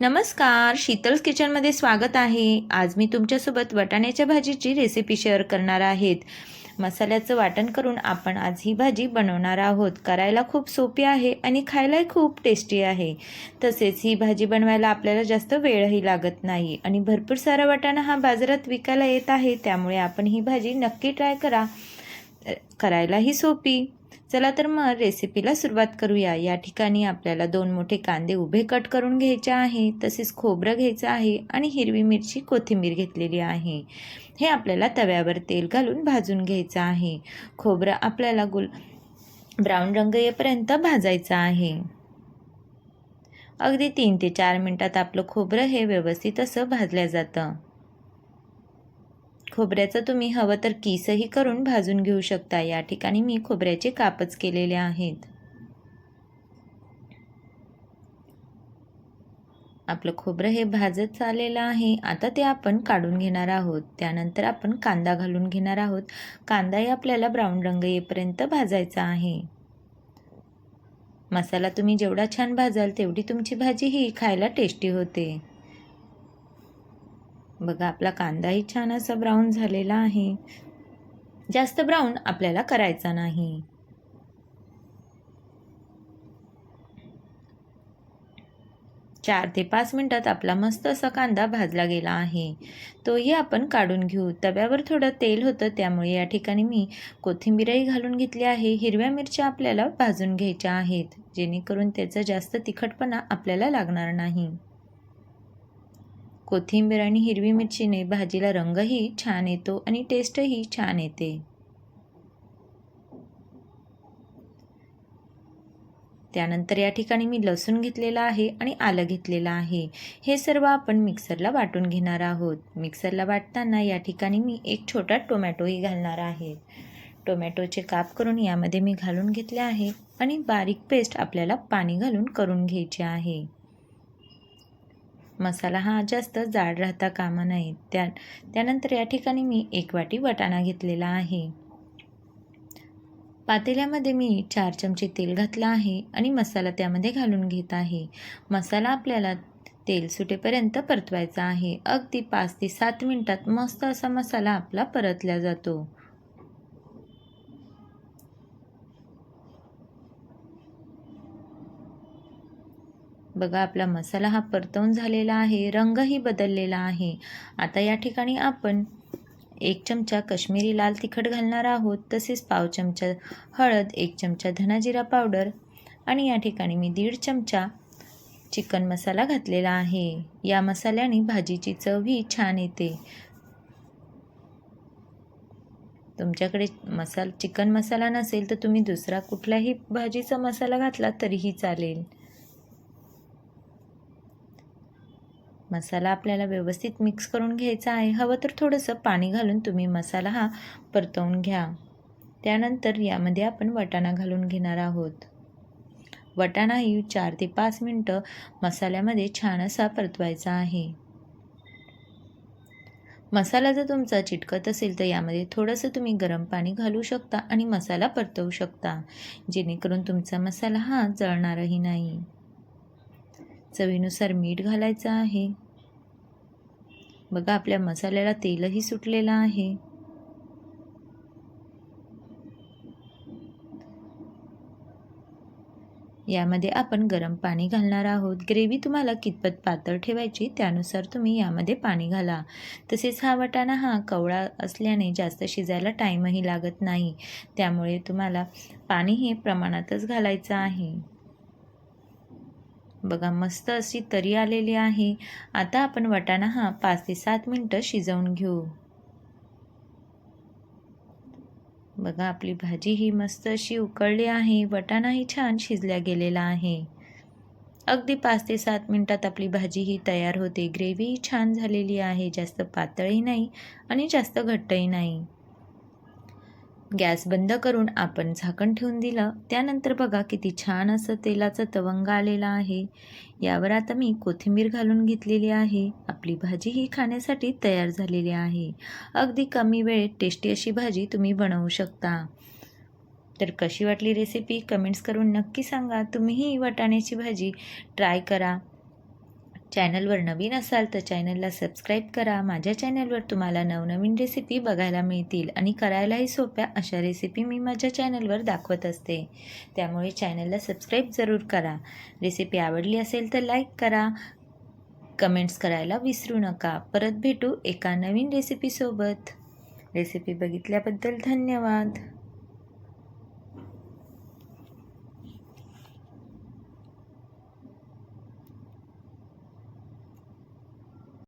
नमस्कार शीतल्स किचनमध्ये स्वागत आहे. आज मी तुमच्यासोबत वाटाण्याच्या भाजीची रेसिपी शेअर करणार आहेत. मसाल्याचं वाटण करून आपण आज ही भाजी बनवणार आहोत. करायला खूप सोपी आहे आणि खायलाही खूप टेस्टी आहे. तसेच ही भाजी बनवायला आपल्याला जास्त वेळही लागत नाही आणि भरपूर सारा वाटाणा हा बाजारात विकायला येत आहे. त्यामुळे आपण ही भाजी नक्की ट्राय करा. करायलाही सोपी. चला तर मग रेसिपीला सुरुवात करूया. या ठिकाणी आपल्याला दोन मोठे कांदे उभे कट करून घ्यायचे आहे. तसेच खोबरं घ्यायचं आहे आणि हिरवी मिरची कोथिंबीर घेतलेली आहे. हे आपल्याला तव्यावर तेल घालून भाजून घ्यायचं आहे. खोबरं आपल्याला गुल ब्राऊन रंग येईपर्यंत भाजायचं आहे. अगदी तीन ते चार मिनटात आपलं खोबरं हे व्यवस्थित असं भाजलं जातं. खोबऱ्याचं तुम्ही हवं तर किसही करून भाजून घेऊ शकता. या ठिकाणी मी खोबऱ्याचे कापच केलेले आहेत. आपलं खोबरं हे भाजत चाललेलं आहे. आता ते आपण काढून घेणार आहोत. त्यानंतर आपण कांदा घालून घेणार आहोत. कांदाही आपल्याला ब्राऊन रंग येईपर्यंत भाजायचा आहे. मसाला तुम्ही जेवढा छान भाजाल तेवढी तुमची भाजी ही खायला टेस्टी होते. बघा आपला कांदाही छान असा ब्राऊन झालेला आहे. जास्त ब्राऊन आपल्याला करायचा नाही. चार ते पाच मिनटात आपला मस्त असा कांदा भाजला गेला आहे. तोही आपण काढून घेऊ. तव्यावर थोडं तेल होतं त्यामुळे या ठिकाणी मी कोथिंबीरही घालून घेतली आहे. हिरव्या मिरच्या आपल्याला भाजून घ्यायच्या आहेत जेणेकरून त्याचा जास्त तिखटपणा आपल्याला लागणार नाही. कोथिंबीर आणि हिरवी मिरचीने भाजीला रंगही छान येतो आणि टेस्टही छान येते. त्यानंतर या ठिकाणी मी लसूण घेतलेला आहे आणि आलं घेतलेलं आहे. हे सर्व आपण मिक्सरला वाटून घेणार आहोत. मिक्सरला वाटताना या ठिकाणी मी एक छोटा टोमॅटोही घालणार आहे. टोमॅटोचे काप करून यामध्ये मी घालून घेतले आहे आणि बारीक पेस्ट आपल्याला पाणी घालून करून घ्यायची आहे. मसाला हा जास्त जाड राहता कामा नये. त्या त्यानंतर या ठिकाणी मी एक वाटी वाटाणा घेतलेला आहे. पातेल्यामध्ये मी चार चमचे तेल घातलं आहे आणि मसाला त्यामध्ये घालून घेत आहे. मसाला आपल्याला तेल सुटेपर्यंत परतवायचा आहे. अगदी पाच ते सात मिनटात मस्त असा मसाला आपला परतला जातो. बघा आपला मसाला हा परतवून झालेला आहे रंगही बदललेला आहे. आता या ठिकाणी आपण एक चमचा कश्मीरी लाल तिखट घालणार आहोत. तसेच पाव चमचा हळद एक चमचा धनाजिरा पावडर आणि या ठिकाणी मी दीड चमचा चिकन मसाला घातलेला आहे. या मसाल्याने भाजीची चवही छान येते. तुमच्याकडे मसाला चिकन मसाला नसेल तर तुम्ही दुसरा कुठलाही भाजीचा मसाला घातला तरीही चालेल. मसाला आपल्याला व्यवस्थित मिक्स करून घ्यायचा आहे. हवं तर थोडंसं पाणी घालून तुम्ही मसाला हा परतवून घ्या. त्यानंतर यामध्ये आपण वटाणा घालून घेणार आहोत. वटाणाही चार ते पाच मिनटं मसाल्यामध्ये छान असा परतवायचा आहे. मसाला जर तुमचा चिटकत असेल तर यामध्ये थोडंसं तुम्ही गरम पाणी घालू शकता आणि मसाला परतवू शकता. जेणेकरून तुमचा मसाला हा जळणारही नाही. चवीनुसार मीठ घालायचं आहे. बघा आपल्या मसाल्याला तेलही सुटलेलं आहे. यामध्ये आपण गरम पाणी घालणार आहोत. ग्रेव्ही तुम्हाला कितपत पातळ ठेवायची त्यानुसार तुम्ही यामध्ये पाणी घाला. तसेच हा वाटाणा हा कवळा असल्याने जास्त शिजायला टाईमही लागत नाही. त्यामुळे तुम्हाला पाणी हे प्रमाणातच घालायचं आहे. बघा मस्त अशी तरी आलेली आहे. आता आपण वाटाणा हा पाच ते सात मिनटं शिजवून घेऊ. बघा आपली भाजी ही मस्त अशी उकळली आहे. वटाणाही छान शिजल्या गेलेला आहे. अगदी पाच ते सात मिनटात आपली भाजी ही तयार होते. ग्रेव्ही छान झालेली आहे. जास्त पातळही नाही आणि जास्त घट्टही नाही. गॅस बंद करून आपण झाकण ठेवून दिलं. त्यानंतर बघा किती छान असं तेलाचं तवंग आलेलं आहे. यावर आता मी कोथिंबीर घालून घेतलेली आहे. आपली भाजी ही खाण्यासाठी तयार झालेली आहे. अगदी कमी वेळेत टेस्टी अशी भाजी तुम्ही बनवू शकता. तर कशी वाटली रेसिपी कमेंट्स करून नक्की सांगा. तुम्हीही वाटाण्याची भाजी ट्राय करा. चॅनलवर नवीन असाल तर चॅनलला सबस्क्राईब करा. माझ्या चॅनलवर तुम्हाला नवनवीन रेसिपी बघायला मिळतील आणि करायलाही सोप्या अशा रेसिपी मी माझ्या चॅनलवर दाखवत असते. त्यामुळे चॅनलला सबस्क्राईब जरूर करा. रेसिपी आवडली असेल तर लाईक करा. कमेंट्स करायला विसरू नका. परत भेटू एका नवीन रेसिपीसोबत रेसिपी बघितल्याबद्दल धन्यवाद.